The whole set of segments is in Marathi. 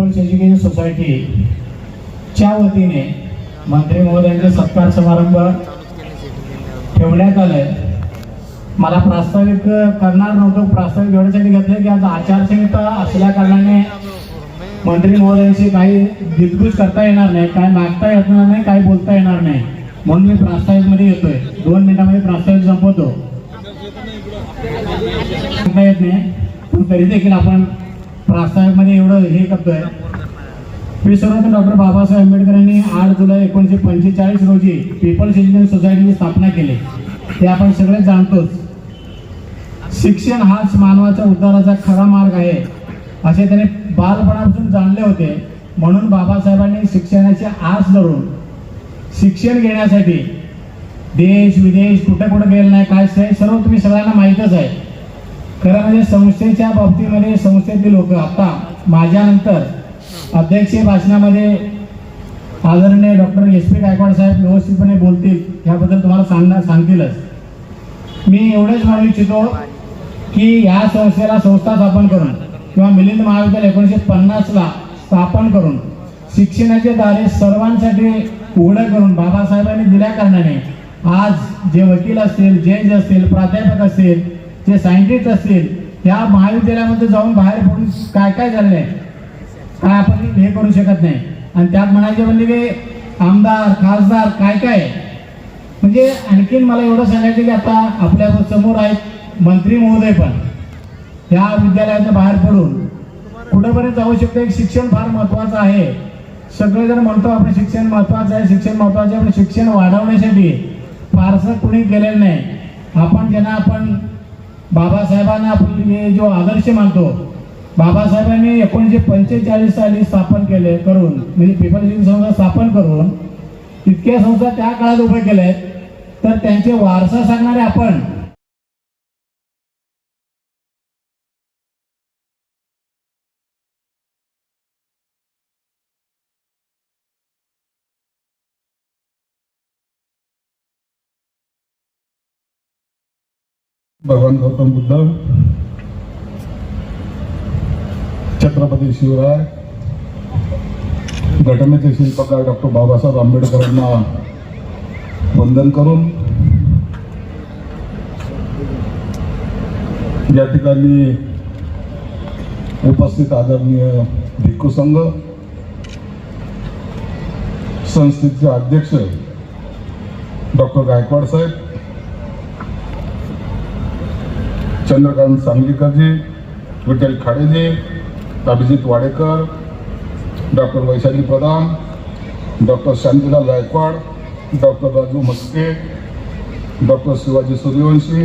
पीपल्स एज्युकेशन सोसायटीच्या वतीने मंत्री महोदयांचा सत्कार समारंभ ठेवण्यात आलाय मला प्रास्ताविक करणार नव्हतं प्रास्ताविक एवढ्यासाठी घेतलं की आज आचारसंहिता असल्या कारणाने मंत्री महोदयांशी काही दिलगुज करता येणार नाही काय मागता येणार नाही काही बोलता येणार नाही. म्हणून मी प्रास्ताविकमध्ये येतोय. दोन मिनिटामध्ये प्रास्ताविक संपवतो. सांगता येत नाही. पण तरी देखील आपण प्रास्ताविकमध्ये एवढं हे करतोय. मी डॉक्टर बाबासाहेब आंबेडकरांनी आठ जुलै एकोणीसशे पंचेचाळीस रोजी पीपल्स एज्युकेशन सोसायटीची स्थापना केली. ते आपण सगळे जाणतोच. शिक्षण हाच मानवाच्या उद्धाराचा खरा मार्ग आहे असे त्याने बालपणापासून जाणले होते. म्हणून बाबासाहेबांनी शिक्षणाची आस धरून शिक्षण घेण्यासाठी देश विदेश कुठे कुठे गेलं नाही काय सर्व तुम्ही सगळ्यांना माहीतच आहे. खरं म्हणजे संस्थेच्या बाबतीमध्ये संस्थेतील लोक आता माझ्यानंतर अध्यक्षीय भाषणामध्ये आदरणीय doctor S P Gaikwad saheb व्यवस्थितपणे बोलतील याबद्दल तुम्हाला सांगणार सांगतीलच. मी एवढंच म्हणू इच्छितो की या संस्थेला संस्था स्थापन करून किंवा मिलिंद महाविद्यालय एकोणीसशे पन्नासला स्थापन करून शिक्षणाचे दारे सर्वांसाठी उघडं करून बाबासाहेबांनी दिल्या कारणाने आज जे वकील असतील जज असतील प्राध्यापक असतील जे सायंटिस्ट असतील या महाविद्यालयामध्ये जाऊन बाहेर पडून काय काय झालंय काय आपण हे करू शकत नाही. आणि त्यात म्हणायचे म्हणजे की आमदार खासदार काय काय? म्हणजे आणखीन मला एवढं सांगायचं की आता आपल्यासमोर आहेत मंत्री महोदय पण. या विद्यालयाच्या बाहेर पडून कुठंपर्यंत जाऊ शकतो. शिक्षण फार महत्वाचं आहे. सगळेजण म्हणतो आपण शिक्षण महत्वाचं आहे शिक्षण महत्वाचं आहे पण शिक्षण वाढवण्यासाठी फारसं कुणी केलेलं नाही. आपण ज्यांना आपण बाबासाहेबांना आपण जो आदर्श मानतो बाबासाहेबांनी एकोणीसशे पंचेचाळीस साली स्थापन केले करून म्हणजे पीपल संस्था स्थापन करून इतक्या संस्था त्या काळात उभे केल्या आहेत तर त्यांचे वारसा सांगणारे आपण भगवान गौतम बुद्ध छत्रपती शिवराय घटनेचे शिल्पकार डॉक्टर बाबासाहेब आंबेडकरांना वंदन करून या ठिकाणी उपस्थित आदरणीय भिक्खू संघ संस्थेचे अध्यक्ष डॉक्टर गायकवाड साहेब Chandrakant सांगलीकरजी Vitthal खाडेजी Abhijit Wadekar doctor Vaishali Pradhan doctor Shantilal Gaikwad doctor Raju Maske doctor Shivaji Suryavanshi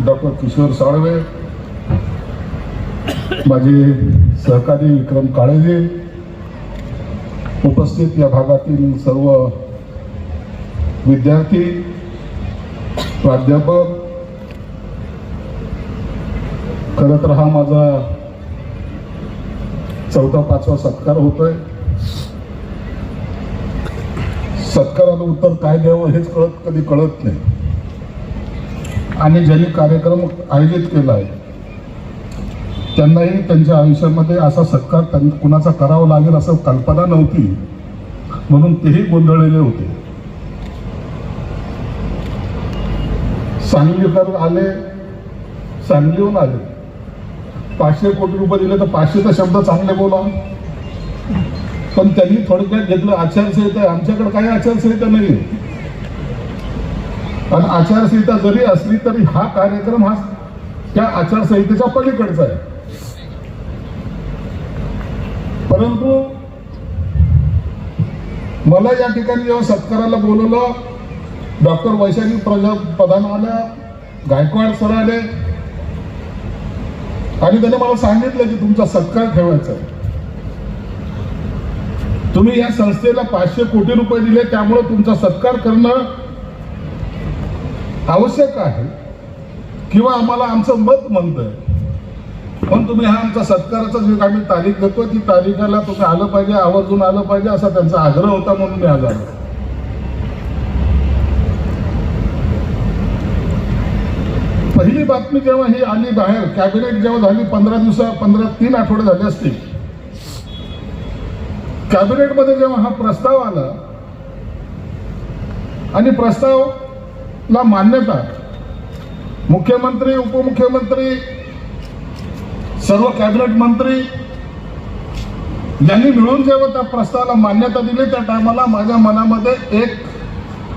doctor Kishor Salve माझे सहकारी विक्रम काळेजी उपस्थित या भागातील सर्व विद्यार्थी प्राध्यापक खरं तर हा माझा चौथा पाचवा सत्कार होतोय. सत्काराला उत्तर काय द्यावं हेच कळत कधी कळत नाही. आणि ज्यांनी कार्यक्रम आयोजित केला आहे त्यांनाही त्यांच्या आयुष्यामध्ये असा सत्कार त्यांना कुणाचा करावा लागेल असं कल्पना नव्हती म्हणून तेही गोंधळलेले होते. सांगलीकर आले सांगलीहून आले. पाचशे कोटी रुपये दिले तर पाचशेचा शब्द चांगले बोला. पण त्यांनी थोडक्यात घेतलं आचारसंहिता आमच्याकडे काही आचारसंहिता नाही आणि आचारसंहिता जरी असली तरी हा कार्यक्रम हा त्या आचारसंहितेच्या पलीकडचा आहे. परंतु मला या ठिकाणी जेव्हा सत्काराला बोलवलं डॉक्टर वैशाली प्रजा प्रधान आल्या गायकवाड सर आले आणि त्याने मला सांगितलं की तुमचा सत्कार ठेवायचा तुम्ही या संस्थेला पाचशे कोटी रुपये दिले त्यामुळे तुमचा सत्कार करणं आवश्यक आहे किंवा आम्हाला आमचं मत म्हणतंय. पण तुम्ही हा आमचा सत्काराचा जे आम्ही तारीख देतो ती तारीखाला तुम्ही आलं पाहिजे आवर्जून आलं पाहिजे असा त्यांचा आग्रह होता म्हणून मी आज आलो ही बातमी जेव्हा ही आली बाहेर कॅबिनेट जेव्हा झाली पंधरा दिवसा पंधरा तीन आठवडे झाले असतील. कॅबिनेटमध्ये जेव्हा हा प्रस्ताव आला आणि प्रस्तावला मान्यता मुख्यमंत्री उपमुख्यमंत्री सर्व कॅबिनेट मंत्री यांनी मिळून जेव्हा त्या प्रस्तावाला मान्यता दिली त्या टायमाला माझ्या मनामध्ये एक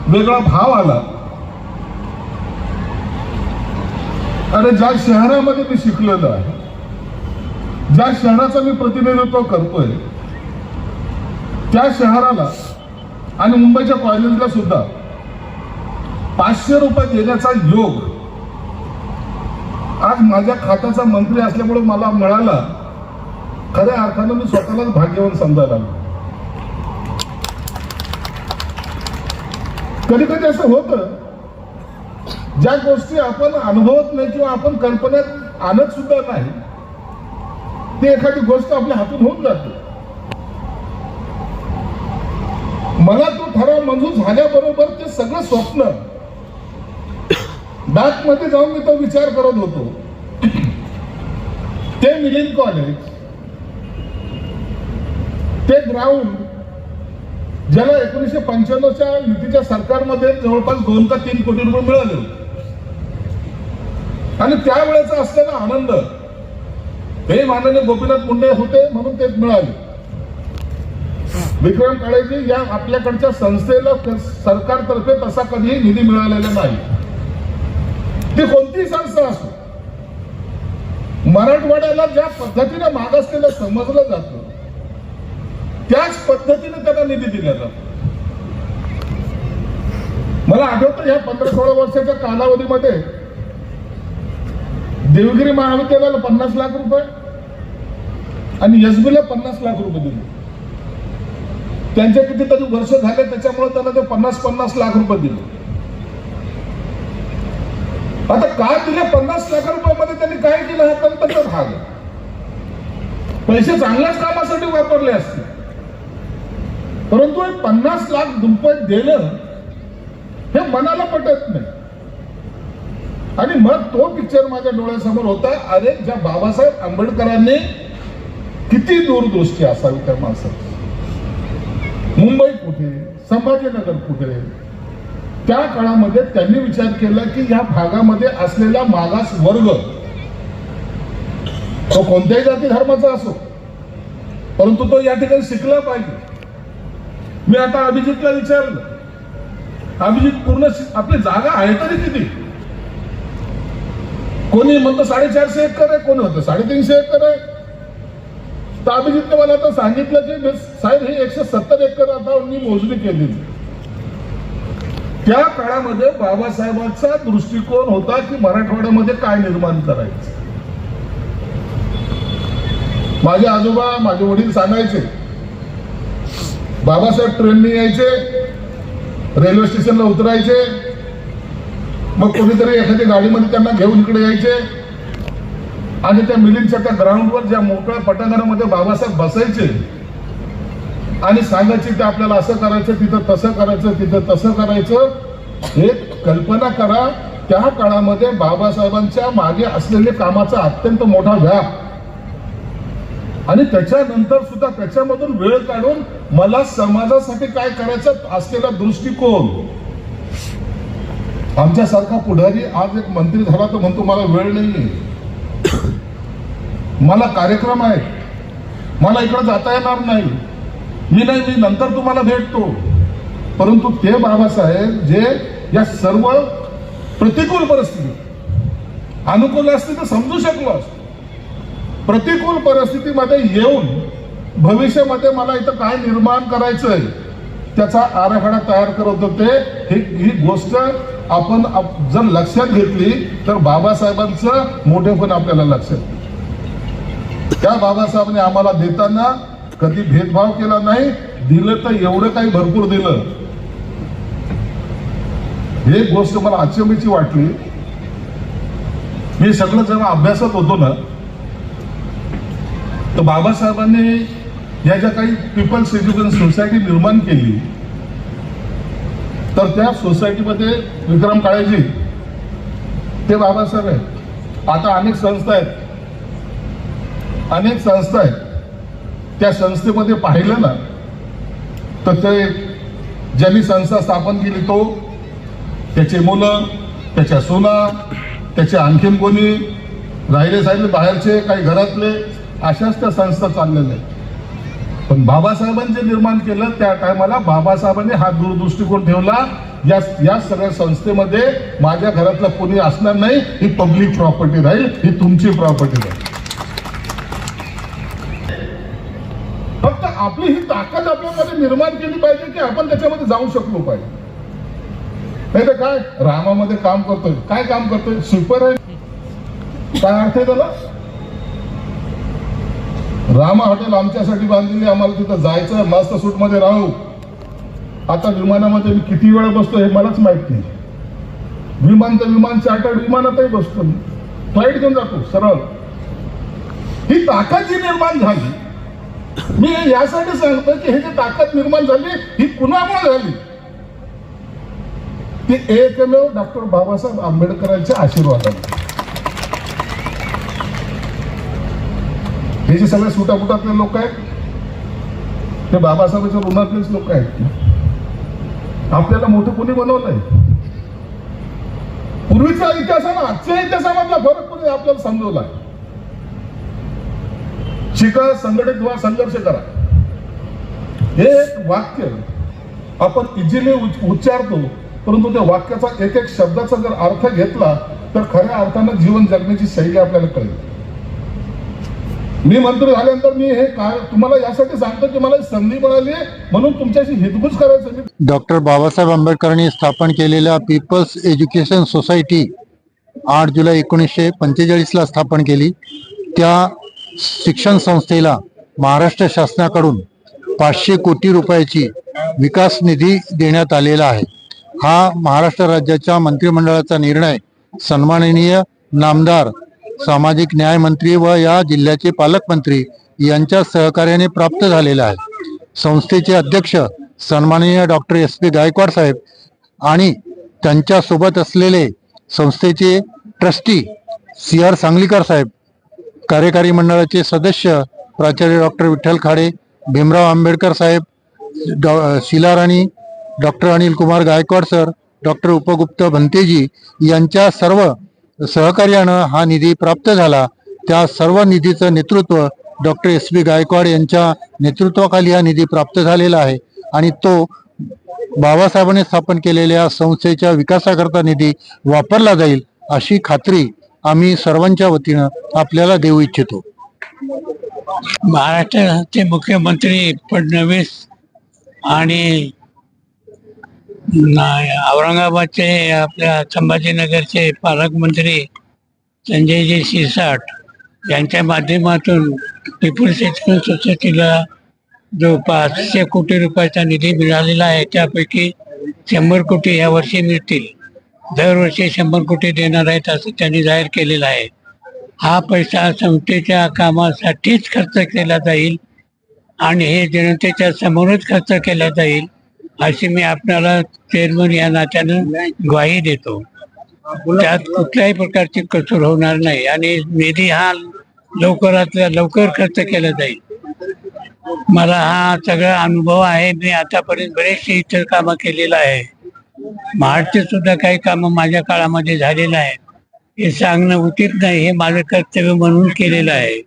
वेगळा भाव आला. आणि ज्या शहरामध्ये मी शिकलेलो आहे ज्या शहराचं मी प्रतिनिधित्व करतोय त्या शहराला आणि मुंबईच्या कॉलेजला सुद्धा पाचशे रुपये देण्याचा योग आज माझ्या खात्याचा मंत्री असल्यामुळे मला मिळाला. खऱ्या अर्थानं मी स्वतःलाच भाग्यवान समजायला लागलो. कधी कधी असं होतं ज्या गोष्टी आपण अनुभवत नाही किंवा आपण कल्पनेत आणत सुद्धा नाही ती एखादी गोष्ट आपल्या हातून होऊन जाते. मला तो ठराव मंजूर झाल्याबरोबर ते सगळं स्वप्न डाकमध्ये जाऊन मी तो विचार करत होतो. ते मिलिंद कॉलेज ते ग्राउंड ज्याला एकोणीसशे पंच्याण्णवच्या युतीच्या सरकारमध्ये जवळपास दोन का तीन कोटी रुपये मिळाले होते. आणि त्यावेळेचा असलेला आनंद. हे माननीय गोपीनाथ मुंडे होते म्हणून ते मिळाले. विक्रम काळेजी या आपल्याकडच्या संस्थेला सरकारतर्फे तसा कधीही निधी मिळालेला नाही. ती कोणतीही संस्था असो. मराठवाड्याला ज्या पद्धतीने मागासलेलं समजलं जातं त्याच पद्धतीने त्यांना निधी दिला जातो. मला आठवतं या पंधरा सोळा वर्षाच्या कालावधीमध्ये देवगिरी महाविद्यालयाला पन्नास लाख रुपये आणि एसबीला पन्नास लाख रुपये दिले. त्यांचे कितीतरी वर्ष झाले त्याच्यामुळे त्यांना ते पन्नास पन्नास लाख रुपये दिले. आता काय दिले पन्नास लाख रुपयामध्ये त्यांनी काय केलं हा तंत्र भाग पैसे चांगल्याच कामासाठी वापरले असते परंतु हे पन्नास लाख रुपये दिलं हे मनाला पटत नाही. आणि मग तो पिक्चर माझ्या डोळ्यासमोर होता. अरे ज्या बाबासाहेब आंबेडकरांनी किती दूरदृष्टी असावी त्या माणसाची. मुंबई कुठे? संभाजीनगर कुठे? त्या काळामध्ये त्यांनी विचार केला की या भागामध्ये असलेला मागास वर्ग तो कोणत्याही जाती धर्माचा असो परंतु तो या ठिकाणी शिकला पाहिजे. मी आता अभिजितला विचारलं. अभिजित पूर्ण आपली जागा आहे तरी किती? कोणी म्हणतं साडेचारशे एकर आहे कोणी म्हणतं साडेतीनशे एकर आहे. तर अभिजितने मला आता सांगितलं की साहेब हे एकशे सत्तर एकर आता मी मोजणी केली. त्या काळामध्ये बाबासाहेबांचा दृष्टिकोन होता की मराठवाड्यामध्ये काय निर्माण करायचं. माझे आजोबा माझे वडील सांगायचे बाबासाहेब ट्रेनने यायचे रेल्वे स्टेशनला उतरायचे मग कोणीतरी एखाद्या गाडीमध्ये त्यांना घेऊन इकडे यायचे. आणि त्या मिलिंदच्या त्या ग्राउंडवर ज्या मोकळ्या पटांगणामध्ये बाबासाहेब बसायचे. आणि सांगायचे ते आपल्याला असं करायचं तिथं तसं करायचं तिथं तसं करायचं. हे कल्पना करा. त्या काळामध्ये बाबासाहेबांच्या मागे असलेले कामाचा अत्यंत मोठा व्याप. आणि त्याच्यानंतर सुद्धा त्याच्यामधून वेळ काढून मला समाजासाठी काय करायचं असलेला दृष्टिकोन. आमच्यासारखा पुढारी आज एक मंत्री झाला तर म्हणतो मला वेळ नाही मला कार्यक्रम आहे मला इकडे जाता येणार नाही. मी नाही मी नंतर तुम्हाला भेटतो. परंतु ते बाबासाहेब जे या सर्व प्रतिकूल परिस्थिती अनुकूल असते तर समजू शकलो असतो. प्रतिकूल परिस्थितीमध्ये येऊन भविष्यामध्ये मला इथं काय निर्माण करायचंय त्याचा आराखडा तयार करत होते. ही गोष्ट आपण जर लक्षात घेतली तर बाबासाहेबांचं मोठेपण आपल्याला लक्षात त्या बाबासाहेबांनी आम्हाला देताना कधी भेदभाव केला नाही दिलं तर एवढं काही भरपूर दिलं. हे गोष्ट मला अचंबीची वाटली. मी सगळं जेव्हा अभ्यासात होतो ना तर बाबासाहेबांनी या ज्या काही पीपल्स एज्युकेशन सोसायटी निर्माण केली तर त्या सोसायटीमध्ये विक्रम काळेजी ते बाबासाहेब आहेत. आता अनेक संस्था आहेत. अनेक संस्था आहेत. त्या संस्थेमध्ये पाहिलं ना तर ते ज्यांनी संस्था स्थापन केली तो त्याचे मुलं त्याच्या सुना त्याचे आणखीन कोणी राहिले साहेब बाहेरचे काही घरातले अशाच त्या संस्था चाललेल्या आहेत. पण बाबासाहेबांनी जे निर्माण केलं त्या टायमाला बाबासाहेबांनी हा दूरदृष्टिकोन ठेवला. या या सगळ्या संस्थेमध्ये माझ्या घरातलं कोणी असणार नाही ही पब्लिक प्रॉपर्टी राहील ही तुमची प्रॉपर्टी राहील. फक्त आपली ही ताकद आपल्यामध्ये निर्माण केली पाहिजे की आपण त्याच्यामध्ये जाऊ शकलो पाहिजे. नाही तर काय? रामामध्ये काम करतोय. काय काम करतोय? सुपर आहे. काय अर्थ आहे त्याला? रामा हॉटेल आमच्यासाठी बांधलेली आम्हाला तिथं जायचं मस्त सूटमध्ये राहू. आता विमानामध्ये मी किती वेळा बसतो हे मलाच माहीत नाही. विमान तर विमान चार्टर्ड विमानातही बसतो मी. फ्लाईट घेऊन जातो सरळ. ही ताकद जी निर्माण झाली मी यासाठी सांगतो की हे जी ताकद निर्माण झाली ही कुणामुळे झाली? ती एकमेव डॉक्टर बाबासाहेब आंबेडकरांच्या आशीर्वादाने. हे जे सगळे सुटापुटातले लोक आहेत. ते बाबासाहेबांच्या ऋणातलेच लोक आहेत. आपल्याला मोठं कोणी बनवलंय पूर्वीचा इतिहास आणि आजच्या इतिहासामधला फरक कोणी आपल्याला समजवला शिका संघटित व्हा संघर्ष करा. हे एक वाक्य आपण इझिली उच्चारतो परंतु त्या वाक्याचा एक एक शब्दाचा जर अर्थ घेतला तर खऱ्या अर्थानं जीवन जगण्याची शैली आपल्याला कळेल. मी मंत्री झाल्यानंतर मी हे तुम्हाला यासाठी सांगतो की मला संधी मिळाली म्हणून तुमच्याशी हितगुज करायचं. मी डॉक्टर बाबासाहेब आंबेडकरांनी स्थापन केलेल्या पीपल्स एज्युकेशन सोसायटी आठ जुलै एकोणीसशे पंचेचाळीसला स्थापन केली. त्या शिक्षण संस्थेला महाराष्ट्र शासनाकडून पाचशे कोटी रुपयाची विकास निधी देण्यात आलेला आहे. हा महाराष्ट्र राज्याच्या मंत्रिमंडळाचा निर्णय सन्माननीय नामदार सामाजिक न्याय मंत्री व या जिल्ह्याचे पालकमंत्री यांच्या सहकार्याने प्राप्त झालेला आहे. संस्थेचे अध्यक्ष सन्माननीय डॉक्टर एस पी गायकवाड साहेब आणि त्यांच्यासोबत असलेले संस्थेचे ट्रस्टी सी आर सांगलीकर साहेब कार्यकारी मंडळाचे सदस्य प्राचार्य डॉक्टर विठ्ठल खाडे भीमराव आंबेडकर साहेब डॉ Shilarani doctor Anil Kumar Gaikwad sir doctor Upagupt भंतेजी यांच्या सर्व सहकार्यानं हा निधी प्राप्त झाला. त्या सर्व निधीचं नेतृत्व डॉक्टर एस बी गायकवाड यांच्या नेतृत्वाखाली हा निधी प्राप्त झालेला आहे. आणि तो बाबासाहेबांनी स्थापन केलेल्या संस्थेच्या विकासाकरता निधी वापरला जाईल अशी खात्री आम्ही सर्वांच्या वतीनं आपल्याला देऊ इच्छितो. महाराष्ट्राचे मुख्यमंत्री फडणवीस आणि नाही औरंगाबादचे आपल्या संभाजीनगरचे पालकमंत्री संजयजी शिरसाट यांच्या माध्यमातून पिपुल एज्युकेशन सोसायटीला जो पाचशे कोटी रुपयाचा निधी मिळालेला आहे. त्यापैकी शंभर कोटी या वर्षी मिळतील. दरवर्षी शंभर कोटी देणार आहेत असं त्यांनी जाहीर केलेलं आहे. हा पैसा संस्थेच्या कामासाठीच खर्च केला जाईल आणि हे जनतेच्या समोरच खर्च केला जाईल अशी मी आपल्याला चेअरमन या नात्यानं ग्वाही देतो. त्यात कुठल्याही प्रकारची कसूर होणार नाही आणि निधी हा लवकरात लवकर खर्च केला जाईल. मला हा सगळा अनुभव आहे. मी आतापर्यंत बरेचसे इतर कामं केलेलं आहे. महाराष्ट्र सुद्धा काही कामं माझ्या काळामध्ये झालेलं आहे हे सांगणं उचित नाही. हे माझं कर्तव्य म्हणून केलेलं आहे.